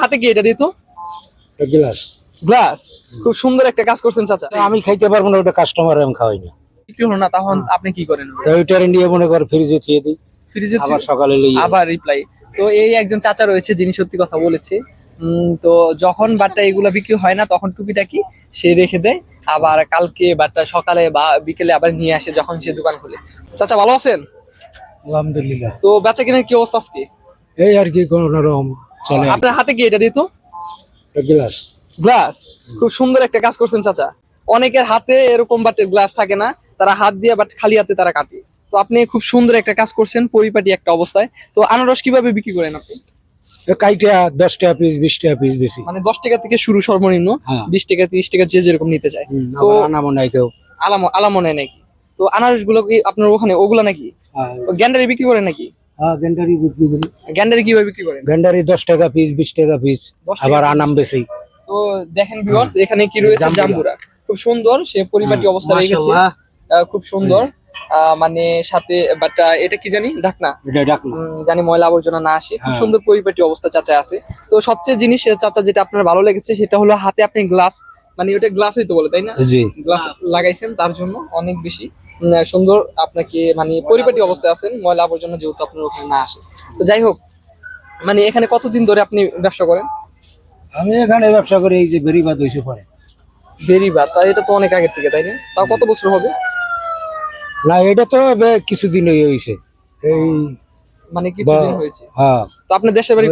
হাতে কি এটা দিত গ্লাস গ্লাস খুব সুন্দর একটা কাজ করছেন চাচা। আমি খাইতে পারব না ওটা কাস্টমার আমি খাওয়াই না। বিক্রি হলো না তখন আপনি কি করেন? ওইটারে নিয়ে মনে কর ফ্রিজে থিয়ে দিই। ফ্রিজে আবার সকালে লইয়ে আবার রিপ্লাই তো এই একজন চাচা রয়েছে যিনি সত্যি কথা বলেছে। তো যখন বাট্টা এগুলো বিক্রি হয় না তখন টুপিটা কি? সে রেখে দেয়। আবার কালকে বাট্টা সকালে বা বিকেলে আবার নিয়ে আসে যখন সে দোকান খুলে। চাচা ভালো আছেন? আলহামদুলিল্লাহ। তো বেচা কেনার কি অবস্থা আজকে? এই আর কি কোন রকম। চলে আপনার হাতে কি এটা দিত গ্লাস গ্লাস খুব সুন্দর একটা কাজ করছেন চাচা। অনেকের হাতে এরকম বাটের গ্লাস থাকে না। তারা হাত দিয়ে বাট খালি হাতে তারা কাটে। তো আপনি খুব সুন্দর একটা কাজ করছেন পরিপাটি একটা অবস্থায়। তো আনারস কীভাবে বিক্রি করেন আপনি? কাইটা দশ টাকা পিস বিশ টাকা পিস বেশি। মানে দশ টাকা থেকে শুরু সর্বনিম্ন হ্যাঁ। বিশ টাকা তিরিশ টাকা যে যেরকম নিতে চায়। তো কেউ। আলামনে নাকি? তো আনারসগুলো কি আপনার ওখানে ওগুলা নাকি? হ্যাঁ, গ্যান্ডারি বিক্রি করে নাকি? গেন্ডারি বিক্রি করি। গ্যান্ডারি কীভাবে বিক্রি করেন? গেন্ডারি দশ টাকা পিস বিশ টাকা পিস আবার piece। আনাম বেশি। তো দেখেন ভিউয়ার্স এখানে কি রয়েছে? জাম্বুরা। জাম্বুরা। খুব সুন্দর সে পরিপাটি হ্যাঁ, অবস্থা রেখেছে খুব সুন্দর। মানে সাথে বাট এটা কি জানি? ঢাকনা? এটা জানি ময়লা আবর্জনা না আসে। খুব হ্যাঁ। সুন্দর পরিপাটি অবস্থা চাচা আছে। তো সবচেয়ে জিনিস চাচা যেটা আপনার ভালো লেগেছে সেটা হলো হাতে আপনি গ্লাস মানে ওটা গ্লাস হইতো বলে তাই না? গ্লাস লাগাইছেন তার জন্য অনেক বেশি। সুন্দর আপনাকে মানে পরিপাটি অবস্থায় আছেন ময়লা আবর্জনা যেহেতু আপনার ওখানে না আসে। তো যাই হোক মানে এখানে কতদিন ধরে আপনি ব্যবসা করেন? আমি এখানে ব্যবসা করি এই যে বেরিবাদ হয়েছে পরে। দেরি বা তা এটা তো অনেক আগের থেকে তাই না? তাও কত বছর হবে? না এটা তো কিছুদিন হয়েছে এই মানে কিছুদিন হয়েছে। হ্যাঁ। তো আপনার দেশের বাড়ি?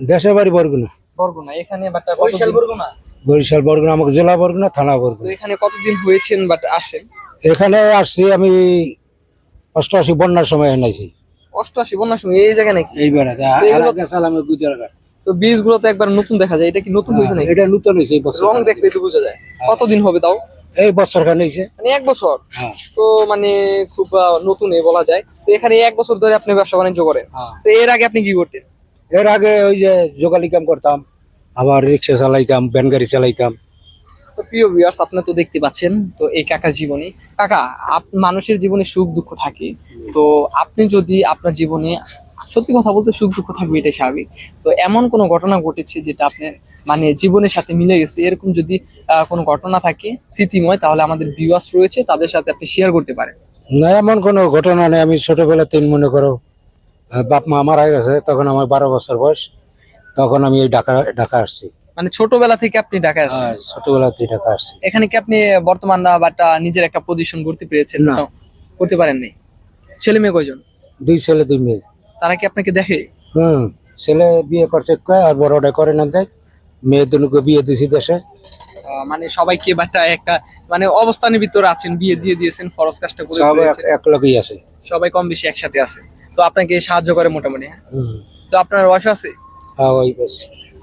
দেশের বাড়ি বরগুনা। বরগুনা এখানে বাট বরিশাল বরগুনা? বরিশাল বরগুনা আমাকে জেলা বরগুনা থানা তো বরগুনা এখানে কতদিন হয়েছেন বাট আসেন? এখানে আসছি আমি অষ্টআশি বন্যার সময় এনেছি। অষ্টআশি বন্যার সময় এই জায়গায় নাকি? এইবারে তো এগুলো- সালামে গুজরাঘাট তো বীজগুলো তো একবার নতুন দেখা যায় এটা কি নতুন হয়েছে নাকি? এটা নতুন হয়েছে এই বছর। রং দেখলে তো বোঝা যায়। কতদিন হবে তাও? এই বছর খান হয়েছে। মানে এক বছর। হ্যাঁ। তো মানে খুব নতুন এ বলা যায়। তো এখানে এক বছর ধরে আপনি ব্যবসা বাণিজ্য করেন। হ্যাঁ। তো এর আগে আপনি কি করতেন? এর আগে ওই যে যোগালি কাম করতাম আবার রিক্সা চালাইতাম ভ্যান গাড়ি চালাইতাম। তো প্রিয় ভিউয়ার্স আপনি তো দেখতে পাচ্ছেন, তো এই কাকার জীবনী। কাকা, আপ- মানুষের জীবনে সুখ, দুঃখ থাকে। তো আপনি যদি আপনার জীবনে সত্যি কথা বলতে সুখ, দুঃখ থাকবে, এটাই স্বাভাবিক। তো এমন কোনো ঘটনা ঘটেছে যেটা আপনার মানে জীবনের সাথে মিলে গেছে? এরকম যদি কোনো ঘটনা থাকে স্মৃতিময়, তাহলে আমাদের ভিউয়ার্স রয়েছে, তাদের সাথে আপনি শেয়ার করতে পারেন। না, এমন কোনো ঘটনা নেই। আমি ছোটবেলা তিন মনে করো বাপ মা মারা গেছে, তখন আমার বারো বছর বয়স। তখন আমি এই ঢাকা ঢাকা আসছি। মানে ছোটবেলা থেকে আপনি ঢাকায় আসছেন? ছোটবেলা থেকে ঢাকা আসছি। এখানে কি আপনি বর্তমান না বাটা নিজের একটা পজিশন করতে পেরেছেন? না। করতে পারেন নাই ছেলে মেয়ে কয়জন? দুই ছেলে দুই মেয়ে। তারা কি আপনাকে দেখে? হুম ছেলে বিয়ে করছে কয় আর বড়টা করে না দেখ মেয়ে দুনুকে বিয়ে দিছি দেশে। মানে সবাইকে বাটা একটা মানে অবস্থানের ভিতরে আছেন বিয়ে দিয়ে দিয়েছেন ফরজ কাজটা করে সব ফেলেছেন। এক লগেই আছে। সবাই কম বেশি একসাথে আছে। তো আপনাকে সাহায্য করে মোটামুটি হ্যাঁ? হুম। তো আপনার ওয়াইফ আছে? হ্যাঁ ওই বেশ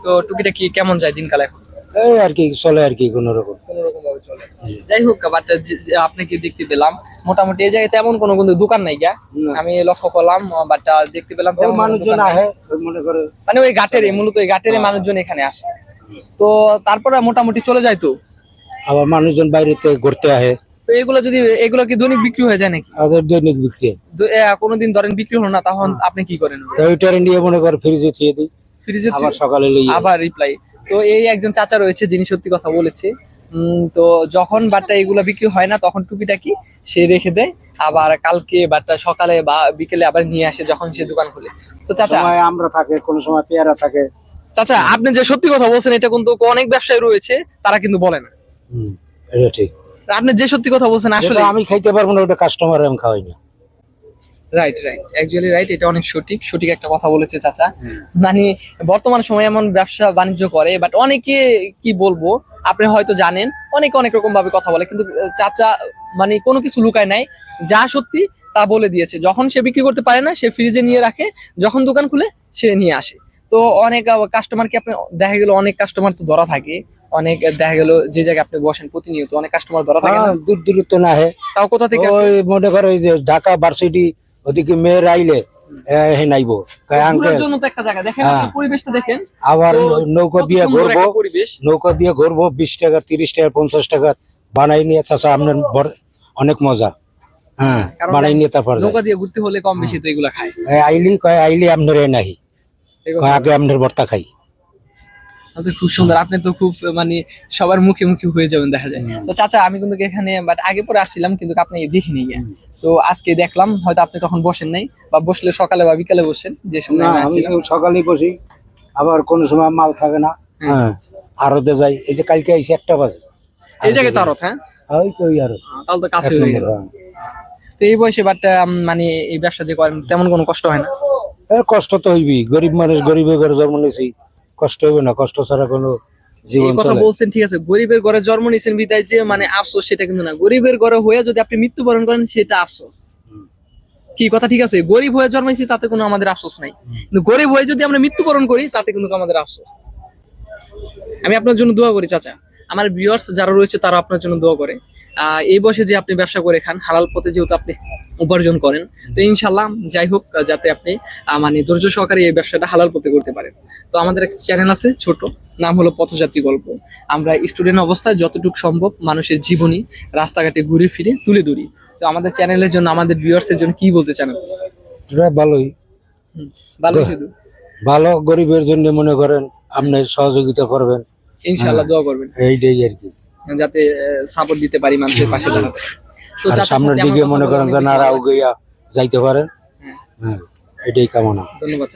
তো টুকিটা কি কেমন যায় দিনকাল এখন? এই আর কি চলে আর কি কোন রকম। ভাবে চলে। যাই হোক বাট আপনাকে দেখতে পেলাম মোটামুটি এই জায়গায় তেমন কোনো কিন্তু দোকান নাই গা। আমি লক্ষ্য করলাম বাট দেখতে পেলাম তেমন মানুষজন আহে মনে করে মানে ওই ঘাটের মূলত ওই ঘাটের মানুষজন এখানে আসে। তো তারপরে মোটামুটি চলে যায় তো? আবার মানুষজন বাইরেতে ঘুরতে আহে। তো এগুলো যদি এগুলো কি দৈনিক বিক্রি হয়ে যায় নাকি? দৈনিক বিক্রি। কোনোদিন ধরেন বিক্রি হলো না তখন আপনি কি করেন? ওইটারে নিয়ে মনে করে ফ্রিজে থিয়ে দিই। ফ্রিজে আবার সকালে আবার রিপ্লাই তো এই একজন চাচা রয়েছে যিনি সত্যি কথা বলেছে। তো যখন বাট্টা এগুলো বিক্রি হয় না তখন টুপিটা কি সে রেখে দেয়। আবার কালকে বাট্টা সকালে বা বিকেলে আবার নিয়ে আসে যখন সে দোকান খুলে। তো চাচা আমরা থাকে কোন সময় পেয়ারা থাকে। চাচা আপনি যে সত্যি কথা বলছেন এটা কিন্তু অনেক ব্যবসায়ী রয়েছে তারা কিন্তু বলে না। এটা ঠিক। আপনি যে সত্যি কথা বলছেন আসলে আমি খাইতে পারব না ওটা কাস্টমার আমি খাওয়াই না। রাইট রাইট অ্যাকচুয়ালি রাইট এটা অনেক সঠিক। সঠিক একটা কথা বলেছে চাচা। মানে বর্তমান সময়ে এমন ব্যবসা বাণিজ্য করে বাট অনেকে কি বলব আপনি হয়তো জানেন অনেকে অনেক রকম ভাবে কথা বলে কিন্তু চাচা মানে কোনো কিছু লুকায় নাই। যা সত্যি তা বলে দিয়েছে। যখন সে বিক্রি করতে পারে না সে ফ্রিজে নিয়ে রাখে। যখন দোকান খুলে সে নিয়ে আসে। তো অনেক কাস্টমারকে আপনি দেখা গেল অনেক কাস্টমার তো ধরা থাকে। অনেক দেখা গেল যে জায়গায় আপনি বসেন প্রতিনিয়ত অনেক কাস্টমার ধরা থাকে হ্যাঁ, দূর দূরত্ব না হয় তাও কোথা থেকে ওই মনে করো ঢাকা ভার্সিটি ওদিকে মেয়ের আইলে হে নাইবো। হ্যাঁ। আবার নৌকা দিয়ে ঘুরবো। নৌকা দিয়ে ঘুরবো বিশ টাকা তিরিশ টাকা পঞ্চাশ টাকা। বানাই নিয়ে চাষা আপনার অনেক মজা। হ্যাঁ বানাই নিয়ে তারপর যায়। নৌকা দিয়ে ঘুরতে হলে কম বেশি তো এগুলা খায়। আইলি কয় আইলি আপনার এ কয় আগে আপনার ভর্তা খাই। খুব সুন্দর। আপনি তো খুব মানে সবার মুখে মুখে হয়ে যাবেন দেখা যায়। তো চাচা আমি কিন্তু এখানে বাট আগে পরে আসছিলাম কিন্তু আপনি দেখিনি গিয়ে। তো আজকে দেখলাম হয়তো আপনি তখন বসেন নাই বা বসলে সকালে বা বিকালে বসেন যে সময় আমি সকালেই বসি আবার কোন সময় মাল থাকে না। হ্যাঁ। আরতে যাই এই যে কালকে আইসি একটা বাজে। এই জায়গায় তো আরত হ্যাঁ? ওই তো ওই আরত তাহলে তো কাছে হয়ে গেল। হ্যাঁ। তো এই বয়সে বাট মানে এই ব্যবসা যে করেন তেমন কোনো কষ্ট হয় না? কষ্ট তো হইবি গরিব মানুষ গরিবের ঘরে জন্ম নিয়েছি কষ্ট হইবে না কষ্ট ছাড়া কোনো জীবন কথা বলছেন ঠিক আছে। গরিবের ঘরে জন্ম নিয়েছেন বিদায় যে মানে আফসোস সেটা কিন্তু না। গরিবের ঘরে হয়ে যদি আপনি মৃত্যুবরণ করেন সেটা আফসোস। কি কথা ঠিক আছে? গরিব হয়ে জন্মাইছি তাতে কোনো আমাদের আফসোস নাই। কিন্তু গরিব হয়ে যদি আমরা মৃত্যুবরণ করি তাতে কিন্তু আমাদের আফসোস। আমি আপনার জন্য দোয়া করি চাচা। আমার ভিউয়ার্স যারা রয়েছে তারা আপনার জন্য দোয়া করে। আহ, এই বয়সে যে আপনি ব্যবসা করে খান হালাল পথে যেহেতু আপনি উপার্জন করেন। তো ইনশাল্লাহ যাই হোক যাতে আপনি মানে ধৈর্য সহকারে এই ব্যবসাটা হালাল পথে করতে পারেন। তো আমাদের একটা চ্যানেল আছে ছোট নাম হলো পথযাত্রী গল্প। আমরা স্টুডেন্ট অবস্থায় যতটুকু সম্ভব মানুষের জীবনী রাস্তাঘাটে ঘুরে ফিরে তুলে ধরি। তো আমাদের চ্যানেলের জন্য আমাদের ভিউয়ার্সের জন্য কি বলতে চান ভালোই। ভালো শুধু। ভালো গরিবের জন্য মনে করেন আপনি সহযোগিতা করবেন। ইনশাল্লাহ দোয়া করবেন। এইটাই আর কি। যাতে সাপোর্ট দিতে পারি মানুষের পাশে দাঁড়াতে। আর সামনের দিকে মনে করেন যে নারাও গিয়া যাইতে পারেন। হ্যাঁ, হ্যাঁ এটাই কামনা। ধন্যবাদ